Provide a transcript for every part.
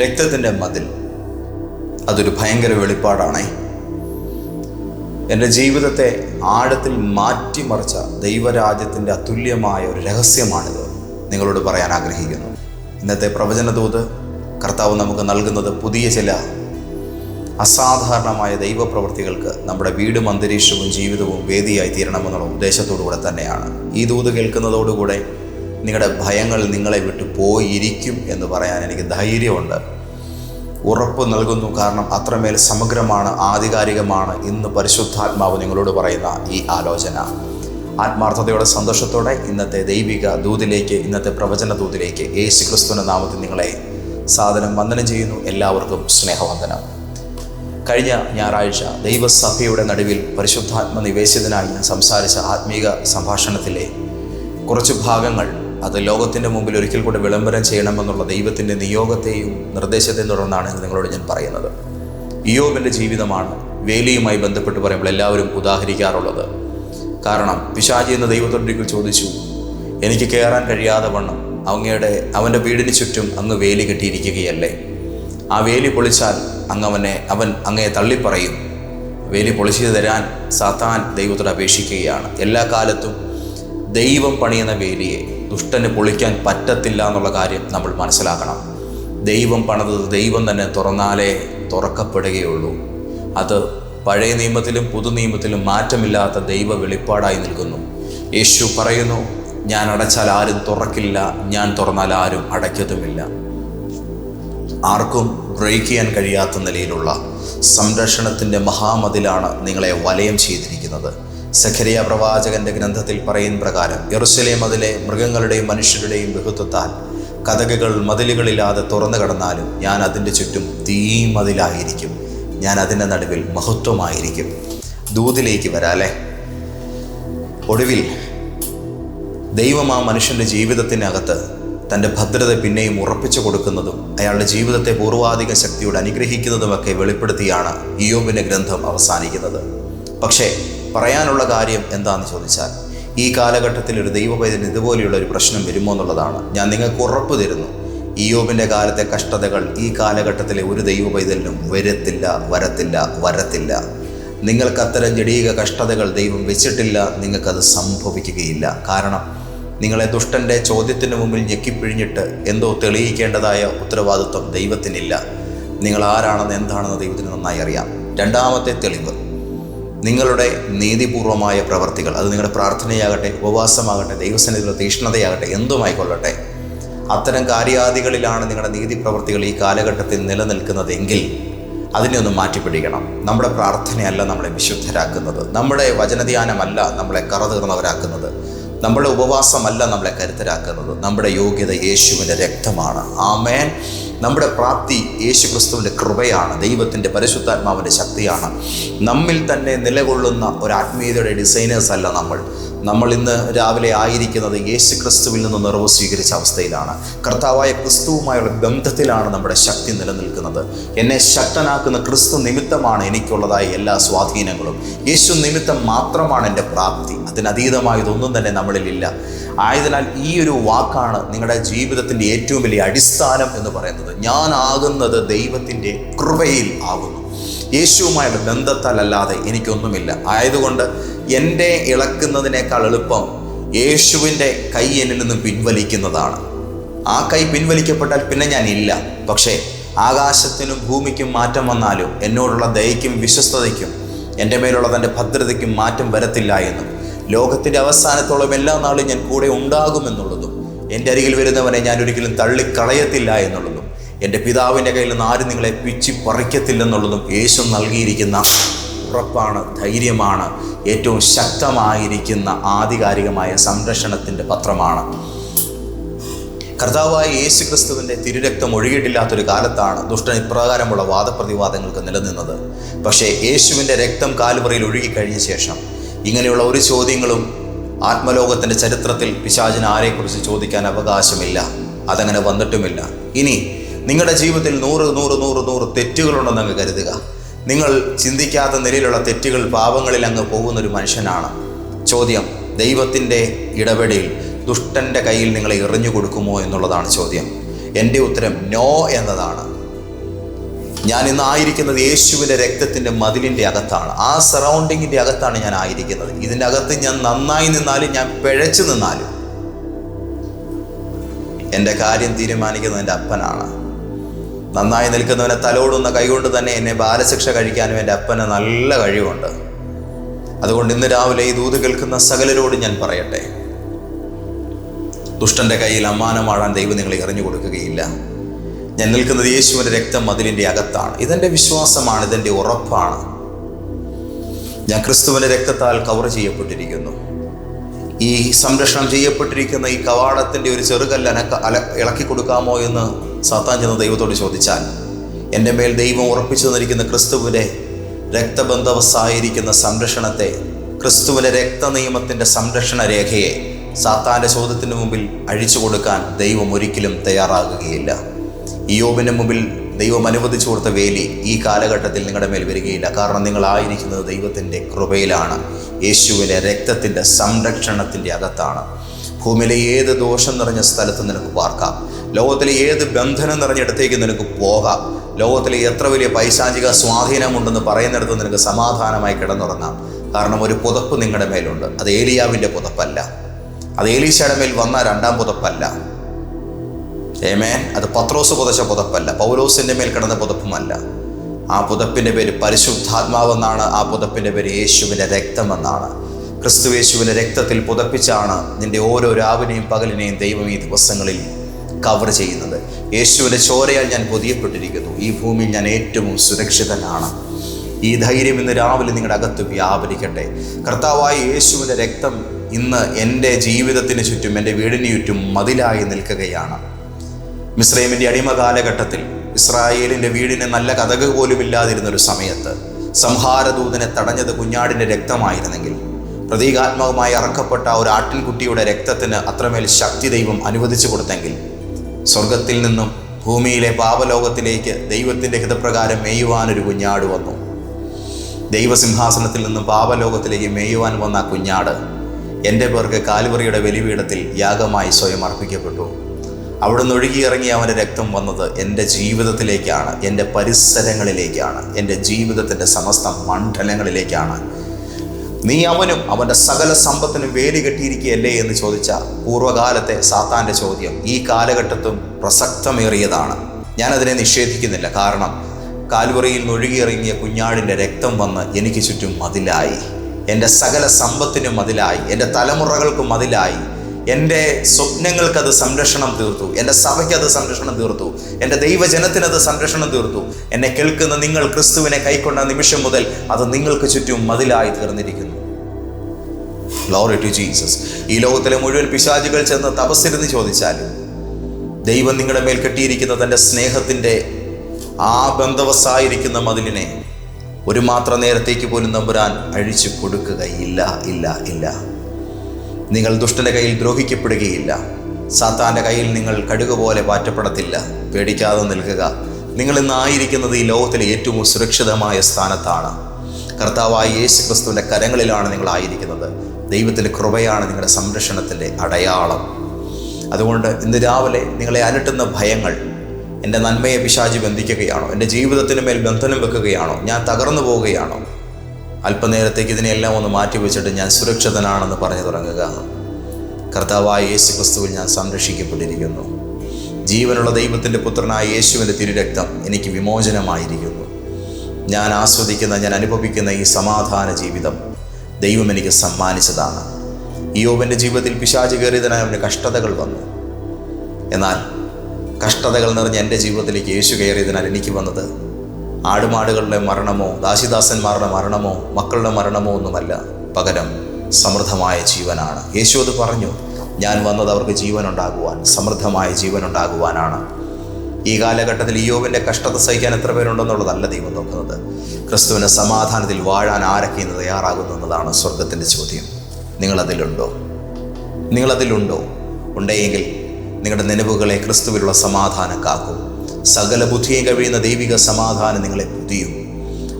രക്തത്തിന്റെ മതിൽ. അതൊരു ഭയങ്കര വെളിപ്പാടാണേ. എന്റെ ജീവിതത്തെ ആഴത്തിൽ മാറ്റിമറിച്ച ദൈവരാജ്യത്തിന്റെ അതുല്യമായ ഒരു രഹസ്യമാണിത്. നിങ്ങളോട് പറയാൻ ആഗ്രഹിക്കുന്നു. ഇന്നത്തെ പ്രവചനതൂത് കർത്താവ് നമുക്ക് നൽകുന്നത് പുതിയ ചില അസാധാരണമായ ദൈവപ്രവൃത്തികൾക്ക് നമ്മുടെ വീടും അന്തരീക്ഷവും ജീവിതവും വേദിയായി തീരണമെന്നുള്ള ഉദ്ദേശത്തോടുകൂടെ തന്നെയാണ്. ഈ ദൂത് കേൾക്കുന്നതോടുകൂടെ നിങ്ങളുടെ ഭയങ്ങൾ നിങ്ങളെ വിട്ടു പോയിരിക്കും എന്ന് പറയാൻ എനിക്ക് ധൈര്യമുണ്ട്. ഉറപ്പ് നൽകുന്നു കാരണം അത്രമേൽ സമഗ്രമാണ് ആധികാരികമാണ് ഇന്ന് പരിശുദ്ധാത്മാവ് നിങ്ങളോട് പറയുന്ന ഈ ആലോചന. ആത്മാർത്ഥതയോടെ സന്തോഷത്തോടെ ഇന്നത്തെ ദൈവിക ദൂതിലേക്ക് ഇന്നത്തെ പ്രവചന ദൂതിലേക്ക് യേശു ക്രിസ്തുവിന്റെ നാമത്തിൽ നിങ്ങളെ സാധനം വന്ദനം ചെയ്യുന്നു. എല്ലാവർക്കും സ്നേഹവന്ദനം. കഴിഞ്ഞ ഞായറാഴ്ച ദൈവസഭയുടെ നടുവിൽ പരിശുദ്ധാത്മ നിവേശിതനായി സംസാരിച്ച ആത്മീക സംഭാഷണത്തിലെ കുറച്ച് ഭാഗങ്ങൾ അത് ലോകത്തിന്റെ മുമ്പിൽ ഒരിക്കൽ കൂടെ വിളംബരം ചെയ്യണമെന്നുള്ള ദൈവത്തിന്റെ നിയോഗത്തെയും നിർദ്ദേശത്തെയും തുടർന്നാണ് നിങ്ങളോട് ഞാൻ പറയുന്നത്. ഇയോബിന്റെ ജീവിതമാണ് വേലിയുമായി ബന്ധപ്പെട്ട് പറയുമ്പോൾ എല്ലാവരും ഉദാഹരിക്കാറുള്ളത്. കാരണം പിശാചി എന്ന ദൈവത്തോടൊരിക്കൽ ചോദിച്ചു എനിക്ക് കയറാൻ കഴിയാതെ വണ്ണം അങ്ങയുടെ അവന്റെ വീടിന് ചുറ്റും അങ്ങ് വേലി കെട്ടിയിരിക്കുകയല്ലേ? ആ വേലി പൊളിച്ചാൽ അങ്ങ് അവനെ അവൻ അങ്ങയെ തള്ളിപ്പറയും. വേലി പൊളിച്ചു തരാൻ സാത്താൻ ദൈവത്തോട് അപേക്ഷിക്കുകയാണ്. എല്ലാ കാലത്തും ദൈവം പണിയുന്ന വേലിയെ ദുഷ്ടന് പൊളിക്കാൻ പറ്റത്തില്ല എന്നുള്ള കാര്യം നമ്മൾ മനസ്സിലാക്കണം. ദൈവം പണിതത് ദൈവം തന്നെ തുറന്നാലേ തുറക്കപ്പെടുകയുള്ളൂ. അത് പഴയ നിയമത്തിലും പുതു നിയമത്തിലും മാറ്റമില്ലാത്ത ദൈവ വെളിപ്പാടായി നിൽക്കുന്നു. യേശു പറയുന്നു ഞാൻ അടച്ചാൽ ആരും തുറക്കില്ല ഞാൻ തുറന്നാൽ ആരും അടയ്ക്കതുമില്ല. ആർക്കും ബ്രേക്ക് ചെയ്യാൻ കഴിയാത്ത നിലയിലുള്ള സംരക്ഷണത്തിന്റെ മഹാമതിലാണ് നിങ്ങളെ വലയം ചെയ്തിരിക്കുന്നത്. സഖരിയ പ്രവാചകന്റെ ഗ്രന്ഥത്തിൽ പറയുന്ന പ്രകാരം യെറുസലേം അതിലെ മൃഗങ്ങളുടെയും മനുഷ്യരുടെയും ബഹുത്വത്താൽ കഥകുകൾ മതിലുകളില്ലാതെ തുറന്നു കടന്നാലും ഞാൻ അതിന്റെ ചുറ്റും തീ മതിലായിരിക്കും ഞാൻ അതിന്റെ നടുവിൽ മഹത്വമായിരിക്കും. ദൂതിലേക്ക് വരാലേ ഒടുവിൽ ദൈവം ആ മനുഷ്യന്റെ ജീവിതത്തിനകത്ത് തന്റെ ഭദ്രത പിന്നെയും ഉറപ്പിച്ചു കൊടുക്കുന്നതും അയാളുടെ ജീവിതത്തെ പൂർവാധിക ശക്തിയോട് അനുഗ്രഹിക്കുന്നതുമൊക്കെ വെളിപ്പെടുത്തിയാണ് ഇയോബിന്റെ ഗ്രന്ഥം അവസാനിക്കുന്നത്. പക്ഷേ പറയാനുള്ള കാര്യം എന്താണെന്ന് ചോദിച്ചാൽ ഈ കാലഘട്ടത്തിൽ ഒരു ദൈവപൈതന് ഇതുപോലെയുള്ള ഒരു പ്രശ്നം വരുമോ എന്നുള്ളതാണ്. ഞാൻ നിങ്ങൾക്ക് ഉറപ്പ് തരുന്നു. ഇയോബിന്റെ കാലത്തെ കഷ്ടതകൾ ഈ കാലഘട്ടത്തിലെ ഒരു ദൈവപൈതലിനും വരത്തില്ല വരത്തില്ല വരത്തില്ല. നിങ്ങൾക്ക് അത്തരം ജടീക കഷ്ടതകൾ ദൈവം വെച്ചിട്ടില്ല നിങ്ങൾക്കത് സംഭവിക്കുകയില്ല. കാരണം നിങ്ങളെ ദുഷ്ടന്റെ ചോദ്യത്തിന് മുമ്പിൽ ഞെക്കിപ്പിഴിഞ്ഞിട്ട് എന്തോ തെളിയിക്കേണ്ടതായ ഉത്തരവാദിത്വം ദൈവത്തിനില്ല. നിങ്ങൾ ആരാണെന്ന് എന്താണെന്ന് ദൈവത്തിന് നന്നായി അറിയാം. രണ്ടാമത്തെ തെളിവ്. നിങ്ങളുടെ നീതിപൂർവമായ പ്രവർത്തികൾ അത് നിങ്ങളുടെ പ്രാർത്ഥനയാകട്ടെ ഉപവാസമാകട്ടെ ദൈവസന്നിധിയിലുള്ള തീഷ്ണതയാകട്ടെ എന്തുമായിക്കൊള്ളട്ടെ. അത്തരം കാര്യാദികളിലാണ് നിങ്ങളുടെ നീതി പ്രവർത്തികൾ ഈ കാലഘട്ടത്തിൽ നിലനിൽക്കുന്നതെങ്കിൽ അതിനെ ഒന്ന് മാറ്റിപ്പിടിക്കണം. നമ്മുടെ പ്രാർത്ഥനയല്ല നമ്മളെ വിശുദ്ധരാക്കുന്നത്. നമ്മുടെ വചനധ്യാനമല്ല നമ്മളെ കറതീർന്നവരാക്കുന്നത്. നമ്മുടെ ഉപവാസമല്ല നമ്മളെ കരുത്തരാക്കുന്നത്. നമ്മുടെ യോഗ്യത യേശുവിന്റെ രക്തമാണ്. ആമേൻ. നമ്മുടെ പ്രാപ്തി യേശു ക്രിസ്തുവിന്റെ കൃപയാണ് ദൈവത്തിന്റെ പരിശുദ്ധാത്മാവിന്റെ ശക്തിയാണ്. നമ്മിൽ തന്നെ നിലകൊള്ളുന്ന ഒരു ആത്മീയതയുടെ ഡിസൈനേഴ്സ് അല്ല നമ്മൾ. നമ്മൾ ഇന്ന് രാവിലെ ആയിരിക്കുന്നത് യേശു ക്രിസ്തുവിൽ നിന്ന് നിറവ് സ്വീകരിച്ച അവസ്ഥയിലാണ്. കർത്താവായ ക്രിസ്തുവുമായുള്ള ബന്ധത്തിലാണ് നമ്മുടെ ശക്തി നിലനിൽക്കുന്നത്. എന്നെ ശക്തനാക്കുന്ന ക്രിസ്തു നിമിത്തമാണ് എനിക്കുള്ളതായ എല്ലാ സ്വാധീനങ്ങളും. യേശു നിമിത്തം മാത്രമാണ് എന്റെ പ്രാപ്തി. അതിനതീതമായതൊന്നും തന്നെ നമ്മളിലില്ല. ആയതിനാൽ ഈ ഒരു വാക്കാണ് നിങ്ങളുടെ ജീവിതത്തിന്റെ ഏറ്റവും വലിയ അടിസ്ഥാനം എന്ന് പറയുന്നത്. ഞാനാകുന്നത് ദൈവത്തിന്റെ കൃപയിൽ ആകുന്നു. യേശുവുമായുള്ള ബന്ധത്താൽ അല്ലാതെ എനിക്കൊന്നുമില്ല. ആയതുകൊണ്ട് എന്റെ ഇളക്കുന്നതിനേക്കാൾ എളുപ്പം യേശുവിന്റെ കൈ എന്നിൽ നിന്നും പിൻവലിക്കുന്നതാണ്. ആ കൈ പിൻവലിക്കപ്പെട്ടാൽ പിന്നെ ഞാൻ ഇല്ല പക്ഷേ ആകാശത്തിനും ഭൂമിക്കും മാറ്റം വന്നാലും എന്നോടുള്ള ദയയ്ക്കും വിശ്വസ്തതയ്ക്കും എന്റെ മേലുള്ള തന്റെ ഭദ്രതയ്ക്കും മാറ്റം വരത്തില്ല എന്നും ലോകത്തിന്റെ അവസാനത്തോളം എല്ലാ നാളും ഞാൻ കൂടെ ഉണ്ടാകുമെന്നുള്ളതും എന്റെ അരികിൽ വരുന്നവനെ ഞാൻ ഒരിക്കലും തള്ളിക്കളയത്തില്ല എന്നുള്ളതും എന്റെ പിതാവിന്റെ കയ്യിൽ നിന്ന് ആരും നിങ്ങളെ പിച്ചി പറിക്കത്തില്ലെന്നുള്ളതും യേശു നൽകിയിരിക്കുന്ന ഉറപ്പാണ് ധൈര്യമാണ് ഏറ്റവും ശക്തമായിരിക്കുന്ന ആധികാരികമായ സംരക്ഷണത്തിന്റെ പത്രമാണ്. കർത്താവായ യേശു ക്രിസ്തുവിന്റെ തിരുരക്തം ഒഴുകിയിട്ടില്ലാത്തൊരു കാലത്താണ് ദുഷ്ടൻ ഇപ്രകാരമുള്ള വാദപ്രതിവാദങ്ങൾക്ക് നിലനിന്നത്. പക്ഷേ യേശുവിന്റെ രക്തം കാലുവറയിൽ ഒഴുകിക്കഴിഞ്ഞ ശേഷം ഇങ്ങനെയുള്ള ഒരു ചോദ്യങ്ങളും ആത്മലോകത്തിന്റെ ചരിത്രത്തിൽ പിശാചിന് ആരെക്കുറിച്ച് ചോദിക്കാൻ അവകാശമില്ല. അതങ്ങനെ വന്നിട്ടുമില്ല. ഇനി നിങ്ങളുടെ ജീവിതത്തിൽ നൂറ് നൂറ് നൂറ് നൂറ് തെറ്റുകളുണ്ടെന്ന് അങ്ങ് കരുതുക. നിങ്ങൾ ചിന്തിക്കാത്ത നിലയിലുള്ള തെറ്റുകൾ പാപങ്ങളിൽ അങ്ങ് പോകുന്നൊരു മനുഷ്യനാണ്. ചോദ്യം ദൈവത്തിന്റെ ഇടപെടിൽ ദുഷ്ടന്റെ കയ്യിൽ നിങ്ങളെ എറിഞ്ഞു കൊടുക്കുമോ എന്നുള്ളതാണ് ചോദ്യം. എന്റെ ഉത്തരം നോ എന്നതാണ്. ഞാൻ ഇന്ന് ആയിരിക്കുന്നത് യേശുവിന്റെ രക്തത്തിന്റെ മതിലിന്റെ അകത്താണ്. ആ സറൗണ്ടിങ്ങിന്റെ അകത്താണ് ഞാൻ ആയിരിക്കുന്നത് ഇതിന്റെ അകത്ത് ഞാൻ നന്നായി നിന്നാലും ഞാൻ പിഴച്ചു നിന്നാലും എന്റെ കാര്യം തീരുമാനിക്കുന്നത് എന്റെ അപ്പനാണ്. നന്നായി നിൽക്കുന്നവനെ തലോടുന്ന കൈകൊണ്ട് തന്നെ എന്നെ ബാലശിക്ഷ കഴിക്കാനും എന്റെ അപ്പന് നല്ല കഴിവുണ്ട്. അതുകൊണ്ട് ഇന്ന് രാവിലെ ഈ ദൂത് കേൾക്കുന്ന സകലരോട് ഞാൻ പറയട്ടെ. ദുഷ്ടന്റെ കയ്യിൽ അമ്മാനമാടാൻ ദൈവം നിങ്ങളെ എറിഞ്ഞു കൊടുക്കുകയില്ല. ഞാൻ നിൽക്കുന്നത് യേശുവിന്റെ രക്തം മതിലിന്റെ അകത്താണ്. ഇതെന്റെ വിശ്വാസമാണ് ഇതെന്റെ ഉറപ്പാണ്. ഞാൻ ക്രിസ്തുവിന്റെ രക്തത്താൽ കവർ ചെയ്യപ്പെട്ടിരിക്കുന്നു. ഈ സംരക്ഷണം ചെയ്യപ്പെട്ടിരിക്കുന്ന ഈ കവാടത്തിന്റെ ഒരു ചെറുകല്ല് അനക്ക അല ഇളക്കി കൊടുക്കാമോ എന്ന് സാത്താൻ ചെന്ന ദൈവത്തോട് ചോദിച്ചാൽ എന്റെ മേൽ ദൈവം ഉറപ്പിച്ചു തന്നിരിക്കുന്ന ക്രിസ്തുവിന്റെ രക്തബന്ധവസായിരിക്കുന്ന സംരക്ഷണത്തെ ക്രിസ്തുവിന്റെ രക്തനിയമത്തിന്റെ സംരക്ഷണ രേഖയെ സാത്താന്റെ ചോദ്യത്തിന് മുമ്പിൽ അഴിച്ചു കൊടുക്കാൻ ദൈവം ഒരിക്കലും തയ്യാറാകുകയില്ല. ഇയോബിന്റെ മുമ്പിൽ ദൈവം അനുവദിച്ചു കൊടുത്ത വേലി ഈ കാലഘട്ടത്തിൽ നിങ്ങളുടെ മേൽ വരികയില്ല. കാരണം നിങ്ങളായിരിക്കുന്നത് ദൈവത്തിന്റെ കൃപയിലാണ്. യേശുവിന്റെ രക്തത്തിന്റെ സംരക്ഷണത്തിന്റെ അകത്താണ്. ഭൂമിയിലെ ഏത് ദോഷം നിറഞ്ഞ സ്ഥലത്ത് നിനക്ക് പാർക്കാം. ലോകത്തിലെ ഏത് ബന്ധനം നിറഞ്ഞിടത്തേക്ക് നിനക്ക് പോകാം. ലോകത്തിലെ എത്ര വലിയ പൈശാചിക സ്വാധീനമുണ്ടെന്ന് പറയുന്നിടത്ത് നിനക്ക് സമാധാനമായി കിടന്നുറങ്ങാം. കാരണം ഒരു പുതപ്പ് നിങ്ങളുടെ മേലുണ്ട്. അത് ഏലിയാവിന്റെ പുതപ്പല്ല. അത് ഏലീശയുടെ മേൽ വന്ന രണ്ടാം പുതപ്പല്ല. ഏമേൻ അത് പത്രോസ് പുതച്ച പുതപ്പല്ല. പൗലോസിന്റെ മേൽ കിടന്ന പുതപ്പുമല്ല. ആ പുതപ്പിന്റെ പേര് പരിശുദ്ധാത്മാവെന്നാണ്. ആ പുതപ്പിന്റെ പേര് യേശുവിന്റെ രക്തമെന്നാണ്. ക്രിസ്തു യേശുവിന്റെ രക്തത്തിൽ പുതപ്പിച്ചാണ് നിന്റെ ഓരോ രാവിനെയും പകലിനെയും ദൈവം ഈ ദിവസങ്ങളിൽ കവർ ചെയ്യുന്നത്. യേശുവിന്റെ ചോരയാൽ ഞാൻ പൊതിയപ്പെട്ടിരിക്കുന്നു. ഈ ഭൂമിയിൽ ഞാൻ ഏറ്റവും സുരക്ഷിതനാണ്. ഈ ധൈര്യം ഇന്ന് രാവിലെ നിങ്ങളുടെ അകത്ത് വ്യാപരിക്കട്ടെ. കർത്താവായ യേശുവിന്റെ രക്തം ഇന്ന് എന്റെ ജീവിതത്തിന് ചുറ്റും എന്റെ വീടിന് ചുറ്റും മതിലായി നിൽക്കുകയാണ്. മിസ്രൈമിന്റെ അടിമ കാലഘട്ടത്തിൽ ഇസ്രായേലിന്റെ വീടിന് നല്ല കഥക് പോലും ഇല്ലാതിരുന്ന ഒരു സമയത്ത് സംഹാരദൂതനെ തടഞ്ഞത് കുഞ്ഞാടിന്റെ രക്തമായിരുന്നെങ്കിൽ പ്രതീകാത്മകമായി അറക്കപ്പെട്ട ഒരു ആട്ടിൻകുട്ടിയുടെ രക്തത്തിന് അത്രമേൽ ശക്തി ദൈവം അനുവദിച്ചു കൊടുത്തെങ്കിൽ സ്വർഗത്തിൽ നിന്നും ഭൂമിയിലെ പാപലോകത്തിലേക്ക് ദൈവത്തിന്റെ ഹിതപ്രകാരം മേയുവാനൊരു കുഞ്ഞാട് വന്നു. ദൈവസിംഹാസനത്തിൽ നിന്നും പാപലോകത്തിലേക്ക് മേയുവാൻ വന്ന കുഞ്ഞാട് എന്റെ പേർക്ക് കാൽവറിയുടെ ബലിപീഠത്തിൽ യാഗമായി സ്വയം അർപ്പിക്കപ്പെട്ടു. അവിടുന്ന് ഒഴുകിയിറങ്ങി അവന്റെ രക്തം വന്നത് എന്റെ ജീവിതത്തിലേക്കാണ് എന്റെ പരിസരങ്ങളിലേക്കാണ് എന്റെ ജീവിതത്തിന്റെ സമസ്ത മണ്ഡലങ്ങളിലേക്കാണ്. നീ അവനും അവന്റെ സകല സമ്പത്തിനും വേലി കെട്ടിയിരിക്കുകയല്ലേ എന്ന് ചോദിച്ച പൂർവകാലത്തെ സാത്താന്റെ ചോദ്യം ഈ കാലഘട്ടത്തും പ്രസക്തമേറിയതാണ്. ഞാനതിനെ നിഷേധിക്കുന്നില്ല കാരണം കാൽവറിയിൽ ഒഴുകിയിറങ്ങിയ കുഞ്ഞാടിന്റെ രക്തം വന്ന് എനിക്ക് ചുറ്റും മതിലായി. എന്റെ സകല സമ്പത്തിനും മതിലായി എന്റെ തലമുറകൾക്കും മതിലായി. എന്റെ സ്വപ്നങ്ങൾക്കത് സംരക്ഷണം തീർത്തു. എന്റെ അത് സംരക്ഷണം തീർത്തു. എന്റെ ദൈവജനത്തിനത് സംരക്ഷണം തീർത്തു. എന്നെ കേൾക്കുന്ന നിങ്ങൾ ക്രിസ്തുവിനെ കൈക്കൊണ്ട നിമിഷം മുതൽ അത് നിങ്ങൾക്ക് ചുറ്റും മതിലായി തീർന്നിരിക്കുന്നു. ഗ്ലോറി ടു ജീസസ് ഈ ലോകത്തിലെ മുഴുവൻ പിശാചുകൾ ചെന്ന് തപസ്സിരുന്ന് ചോദിച്ചാലും ദൈവം നിങ്ങളുടെ മേൽ കെട്ടിയിരിക്കുന്ന തന്റെ സ്നേഹത്തിന്റെ ആ ബന്ധവസായിരിക്കുന്ന മതിലിനെ ഒരു മാത്രം നേരത്തേക്ക് പോലും നമ്പുരാൻ അഴിച്ചു കൊടുക്കുകയില്ല ഇല്ല ഇല്ല. നിങ്ങൾ ദുഷ്ടന്റെ കയ്യിൽ ദ്രോഹിക്കപ്പെടുകയില്ല. സാത്താന്റെ കയ്യിൽ നിങ്ങൾ കടുക് പോലെ പാറ്റപ്പെടത്തില്ല. പേടിക്കാതെ നിൽക്കുക. നിങ്ങൾ ഇന്ന് ആയിരിക്കുന്നത് ഈ ലോകത്തിലെ ഏറ്റവും സുരക്ഷിതമായ സ്ഥാനത്താണ്. കർത്താവായ യേശു ക്രിസ്തുവിന്റെ കരങ്ങളിലാണ് നിങ്ങൾ ആയിരിക്കുന്നത്. ദൈവത്തിന്റെ കൃപയാണ് നിങ്ങളുടെ സംരക്ഷണത്തിന്റെ അടയാളം. അതുകൊണ്ട് ഇന്ന് രാവിലെ നിങ്ങളെ അലട്ടുന്ന ഭയങ്ങൾ എന്റെ നന്മയെ പിശാചി ബന്ധിക്കുകയാണോ? എന്റെ ജീവിതത്തിന് മേൽ ബന്ധനം വെക്കുകയാണോ? ഞാൻ തകർന്നു പോവുകയാണോ? അല്പനേരത്തേക്ക് ഇതിനെയെല്ലാം ഒന്ന് മാറ്റി വെച്ചിട്ട് ഞാൻ സുരക്ഷിതനാണെന്ന് പറഞ്ഞു തുടങ്ങുക. കർത്താവായ യേശു ക്രിസ്തുവിൽ ഞാൻ സംരക്ഷിക്കപ്പെട്ടിരിക്കുന്നു. ജീവനുള്ള ദൈവത്തിന്റെ പുത്രനായ യേശുവിന്റെ തിരുരക്തം എനിക്ക് വിമോചനമായിരിക്കുന്നു. ഞാൻ ആസ്വദിക്കുന്ന ഞാൻ അനുഭവിക്കുന്ന ഈ സമാധാന ജീവിതം ദൈവം എനിക്ക് സമ്മാനിച്ചതാണ്. യോവന്റെ ജീവിതത്തിൽ പിശാച് കയറിയതിനായി അവന് കഷ്ടതകൾ വന്നു. എന്നാൽ കഷ്ടതകൾ നിറഞ്ഞ എന്റെ ജീവിതത്തിലേക്ക് യേശു കയറിയതിനാൽ എനിക്ക് വന്നത് ആടുമാടുകളുടെ മരണമോ ദാസിദാസന്മാരുടെ മരണമോ മക്കളുടെ മരണമോ ഒന്നുമല്ല. പകരം സമൃദ്ധമായ ജീവനാണ്. യേശു അത് പറഞ്ഞു ഞാൻ വന്നത് അവർക്ക് ജീവനുണ്ടാകുവാൻ സമൃദ്ധമായ ജീവനുണ്ടാകുവാനാണ്. ഈ കാലഘട്ടത്തിൽ ഇയോവിന്റെ കഷ്ടത സഹിക്കാൻ എത്ര പേരുണ്ടെന്നുള്ളതല്ല ദൈവം നോക്കുന്നത്. ക്രിസ്തുവിനെ സമാധാനത്തിൽ വാഴാൻ ആരൊക്കെ ഇന്ന് തയ്യാറാകുന്നു എന്നതാണ് സ്വർഗത്തിന്റെ ചോദ്യം. നിങ്ങളതിലുണ്ടോ? നിങ്ങളതിലുണ്ടോ? ഉണ്ടെങ്കിൽ നിങ്ങളുടെ നിലവുകളെ ക്രിസ്തുവിലുള്ള സമാധാനം കാക്കും. സകല ബുദ്ധിയെ കഴിയുന്ന ദൈവിക സമാധാനം നിങ്ങളെ പുതിയും.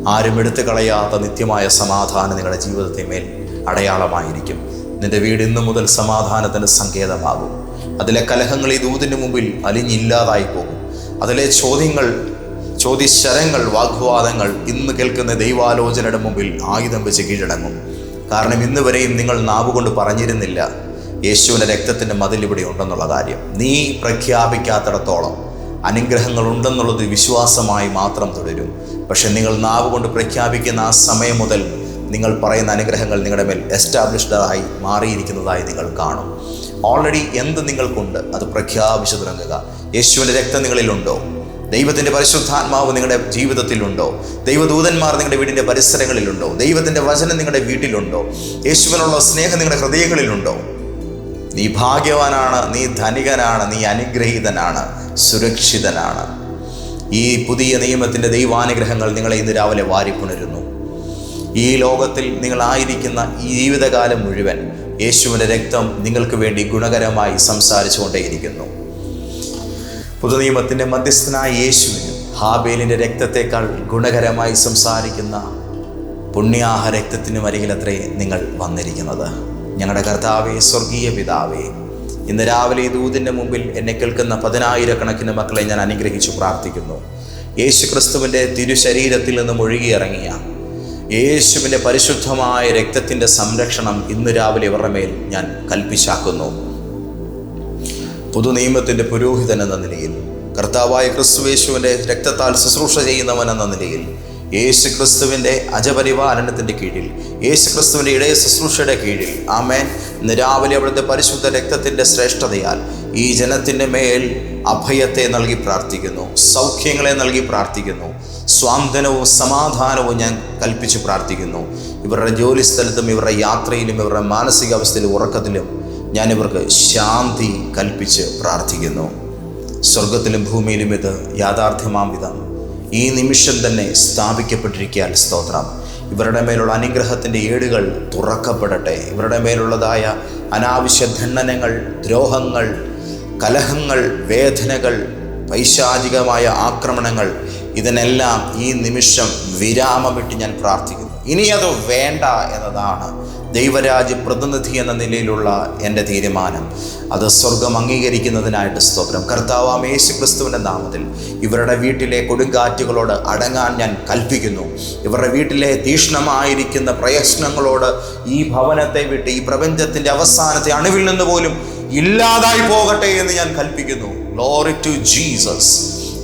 ആരും എടുത്തു കളയാത്ത നിത്യമായ സമാധാനം നിങ്ങളുടെ ജീവിതത്തെ മേൽ അടയാളമായിരിക്കും. നിന്റെ വീട് ഇന്നു മുതൽ സമാധാനത്തിന്റെ സങ്കേതമാകും. അതിലെ കലഹങ്ങൾ ഈ ദൂതിന്റെ മുമ്പിൽ അലിഞ്ഞില്ലാതായി പോകും. അതിലെ ചോദ്യങ്ങൾ ചോദ്യശരങ്ങൾ വാഗ്വാദങ്ങൾ ഇന്ന് കേൾക്കുന്ന ദൈവാലോചനയുടെ മുമ്പിൽ ആയുധം വെച്ച് കീഴടങ്ങും. കാരണം ഇന്ന് വരെയും നിങ്ങൾ നാവുകൊണ്ട് പറഞ്ഞിരുന്നില്ല യേശുവിന്റെ രക്തത്തിന്റെ മതിൽ ഇവിടെ ഉണ്ടെന്നുള്ള കാര്യം. നീ പ്രഖ്യാപിക്കാത്തിടത്തോളം അനുഗ്രഹങ്ങൾ ഉണ്ടെന്നുള്ളത് വിശ്വാസമായി മാത്രം തുടരും. പക്ഷെ നിങ്ങൾ നാവ് കൊണ്ട് പ്രഖ്യാപിക്കുന്ന ആ സമയം മുതൽ നിങ്ങൾ പറയുന്ന അനുഗ്രഹങ്ങൾ നിങ്ങളുടെ മേൽ എസ്റ്റാബ്ലിഷ്ഡായി മാറിയിരിക്കുന്നതായി നിങ്ങൾ കാണും. ഓൾറെഡി എന്ത് നിങ്ങൾക്കുണ്ട്? അത് പ്രഖ്യാപിച്ചു തുടങ്ങുക. യേശുവിന്റെ രക്തം നിങ്ങളിലുണ്ടോ? ദൈവത്തിന്റെ പരിശുദ്ധാത്മാവ് നിങ്ങളുടെ ജീവിതത്തിലുണ്ടോ? ദൈവദൂതന്മാർ നിങ്ങളുടെ വീടിന്റെ പരിസരങ്ങളിലുണ്ടോ? ദൈവത്തിന്റെ വചനം നിങ്ങളുടെ വീട്ടിലുണ്ടോ? യേശുവിനുള്ള സ്നേഹം നിങ്ങളുടെ ഹൃദയങ്ങളിലുണ്ടോ? നീ ഭാഗ്യവാനാണ് നീ ധനികനാണ് നീ അനുഗ്രഹീതനാണ് സുരക്ഷിതനാണ്. ഈ പുതിയ നിയമത്തിന്റെ ദൈവാനുഗ്രഹങ്ങൾ നിങ്ങളെ ഇന്ന് രാവിലെ വാരിപ്പുണരുന്നു ഈ ലോകത്തിൽ നിങ്ങളായിരിക്കുന്ന ഈ ജീവിതകാലം മുഴുവൻ യേശുവിന്റെ രക്തം നിങ്ങൾക്ക് വേണ്ടി ഗുണകരമായി സംസാരിച്ചു സംസാരിച്ചുകൊണ്ടേയിരിക്കുന്നു പുതുനിയമത്തിന്റെ മധ്യസ്ഥനായ യേശുവിന് ഹാബേലിന്റെ രക്തത്തെക്കാൾ ഗുണകരമായി സംസാരിക്കുന്ന പുണ്യാഹ രക്തത്തിനും അരികിലത്രേ നിങ്ങൾ വന്നിരിക്കുന്നത്. ഞങ്ങളുടെ കർത്താവേ സ്വർഗീയ പിതാവേ ഇന്ന് രാവിലെ ദൂതിന്റെ മുമ്പിൽ എന്നെ കേൾക്കുന്ന പതിനായിരക്കണക്കിന് മക്കളെ ഞാൻ അനുഗ്രഹിച്ചു പ്രാർത്ഥിക്കുന്നു. യേശു ക്രിസ്തുവിന്റെ തിരുശരീരത്തിൽ നിന്നും ഒഴുകിയിറങ്ങിയ യേശുവിന്റെ പരിശുദ്ധമായ രക്തത്തിന്റെ സംരക്ഷണം ഇന്ന് രാവിലെ ഇവരുടെ മേൽ ഞാൻ കൽപ്പിച്ചാക്കുന്നു. പുതുനിയമത്തിന്റെ പുരോഹിതൻ എന്ന നിലയിൽ കർത്താവായ ക്രിസ്തുവേശുവിന്റെ രക്തത്താൽ ശുശ്രൂഷ ചെയ്യുന്നവൻ എന്ന നിലയിൽ യേശു ക്രിസ്തുവിന്റെ അജപരിപാലനത്തിന്റെ കീഴിൽ യേശു ക്രിസ്തുവിന്റെ ഇടയ ശുശ്രൂഷയുടെ കീഴിൽ. ആമേൻ. ഇന്ന് രാവിലെ അവിടുത്തെ പരിശുദ്ധ രക്തത്തിന്റെ ശ്രേഷ്ഠതയാൽ ഈ ജനത്തിന്റെ മേൽ അഭയത്തെ നൽകി പ്രാർത്ഥിക്കുന്നു സൗഖ്യങ്ങളെ നൽകി പ്രാർത്ഥിക്കുന്നു സ്വാന്തനവും സമാധാനവും ഞാൻ കൽപ്പിച്ച് പ്രാർത്ഥിക്കുന്നു. ഇവരുടെ ജോലി സ്ഥലത്തും ഇവരുടെ യാത്രയിലും ഇവരുടെ മാനസികാവസ്ഥയിലും ഉറക്കത്തിലും ഞാൻ ഇവർക്ക് ശാന്തി കൽപ്പിച്ച് പ്രാർത്ഥിക്കുന്നു. സ്വർഗത്തിലും ഭൂമിയിലും ഇത് യാഥാർത്ഥ്യമാം വിധം. ഈ നിമിഷം തന്നെ സ്ഥാപിക്കപ്പെട്ടിരിക്കാൻ സ്തോത്രം. ഇവരുടെ മേലുള്ള അനുഗ്രഹത്തിന്റെ ഏടുകൾ തുറക്കപ്പെടട്ടെ. ഇവരുടെ മേലുള്ളതായ അനാവശ്യ ഖണ്ഡനങ്ങൾ ദ്രോഹങ്ങൾ കലഹങ്ങൾ വേദനകൾ പൈശാചികമായ ആക്രമണങ്ങൾ ഇതിനെല്ലാം ഈ നിമിഷം വിരാമമിട്ട് ഞാൻ പ്രാർത്ഥിക്കുന്നു. ഇനി അത് വേണ്ട എന്നതാണ് ദൈവരാജ്യ പ്രതിനിധി എന്ന നിലയിലുള്ള എന്റെ തീരുമാനം. അത് സ്വർഗം അംഗീകരിക്കുന്നതിനായിട്ട് സ്തോത്രം. കർത്താവാം യേശു ക്രിസ്തുവിന്റെ നാമത്തിൽ ഇവരുടെ വീട്ടിലെ കൊടുങ്കാറ്റുകളോട് അടങ്ങാൻ ഞാൻ കൽപ്പിക്കുന്നു. ഇവരുടെ വീട്ടിലെ തീക്ഷ്ണമായിരിക്കുന്ന പ്രയത്നങ്ങളോട് ഈ ഭവനത്തെ വിട്ട് ഈ പ്രപഞ്ചത്തിന്റെ അവസാനത്തെ അണുവിൽ നിന്ന് പോലും ഇല്ലാതായി പോകട്ടെ എന്ന് ഞാൻ കൽപ്പിക്കുന്നു. ഗ്ലോറി ടു ജീസസ്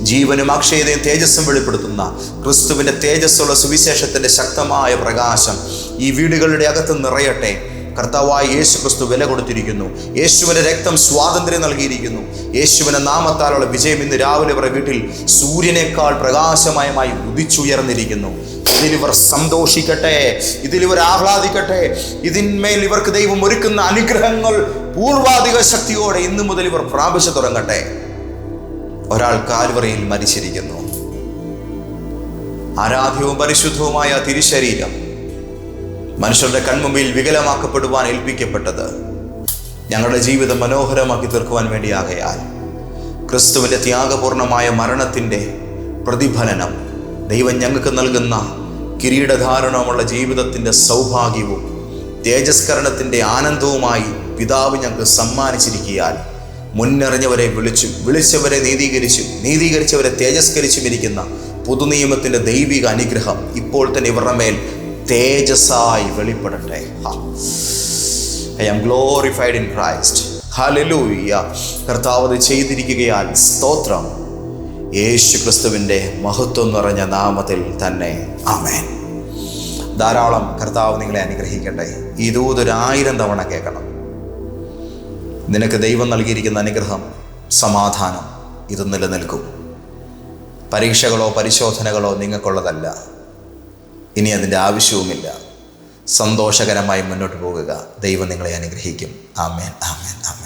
ജീവനും അക്ഷയതയും തേജസ്സും വെളിപ്പെടുത്തുന്ന ക്രിസ്തുവിന്റെ തേജസ്സുള്ള സുവിശേഷത്തിന്റെ ശക്തമായ പ്രകാശം ഈ വീടുകളുടെ അകത്ത് നിറയട്ടെ. കർത്താവായ യേശു ക്രിസ്തു വില കൊടുത്തിരിക്കുന്നു. യേശുവിന്റെ രക്തം സ്വാതന്ത്ര്യം നൽകിയിരിക്കുന്നു. യേശുവിന്റെ നാമത്താലുള്ള വിജയം ഇന്ന് രാവിലെ ഇവരുടെ വീട്ടിൽ സൂര്യനേക്കാൾ പ്രകാശമയമായി ഉദിച്ചുയർന്നിരിക്കുന്നു. ഇതിലിവർ സന്തോഷിക്കട്ടെ. ഇതിലിവർ ആഹ്ലാദിക്കട്ടെ. ഇതിന്മേൽ ഇവർക്ക് ദൈവം ഒരുക്കുന്ന അനുഗ്രഹങ്ങൾ പൂർവാധിക ശക്തിയോടെ ഇന്നു മുതൽ ഇവർ പ്രാപിച്ചു തുടങ്ങട്ടെ. ഒരാൾ കാൽവറയിൽ മരിച്ചിരിക്കുന്നു. ആരാധ്യവും പരിശുദ്ധവുമായ തിരുശരീരം. മനുഷ്യരുടെ കൺമുമ്പിൽ വികലമാക്കപ്പെടുവാൻ ഏൽപ്പിക്കപ്പെട്ടത് ഞങ്ങളുടെ ജീവിതം മനോഹരമാക്കി തീർക്കുവാൻ വേണ്ടിയാകയാൽ ക്രിസ്തുവിന്റെ ത്യാഗപൂർണമായ മരണത്തിന്റെ പ്രതിഫലനം ദൈവം ഞങ്ങൾക്ക് നൽകുന്ന കിരീടധാരണമുള്ള ജീവിതത്തിന്റെ സൗഭാഗ്യവും തേജസ്കരണത്തിന്റെ ആനന്ദവുമായി പിതാവ് ഞങ്ങൾക്ക് സമ്മാനിച്ചിരിക്കിയാൽ മുന്നറിഞ്ഞവരെ വിളിച്ചും വിളിച്ചവരെ നീതീകരിച്ചും നീതീകരിച്ചവരെ തേജസ്കരിച്ചും ഇരിക്കുന്ന പുതുനിയമത്തിന്റെ ദൈവിക അനുഗ്രഹം ഇപ്പോൾ തന്നെ ഇവരുടെ മേൽ തേജസ്സായി വെളിപ്പെടട്ടെ. I am glorified in Christ. Hallelujah കർത്താവ് ചെയ്തിരിക്കുകയാൽ സ്തോത്രം. യേശു ക്രിസ്തുവിന്റെ മഹത്വം നിറഞ്ഞ നാമത്തിൽ തന്നെ. ആമേൻ. ധാരാളം കർത്താവ് നിങ്ങളെ അനുഗ്രഹിക്കട്ടെ. ഇതൂതൊരായിരം തവണ കേൾക്കണം. നിനക്ക് ദൈവം നൽകിയിരിക്കുന്ന അനുഗ്രഹം സമാധാനം ഇത് നിലനിൽക്കും. പരീക്ഷകളോ പരിശോധനകളോ നിങ്ങൾക്കുള്ളതല്ല. ഇനി അതിന്റെ ആവശ്യവുമില്ല. സന്തോഷകരമായി മുന്നോട്ട് പോകുക. ദൈവം നിങ്ങളെ അനുഗ്രഹിക്കും. ആമേൻ ആമേൻ ആമേൻ.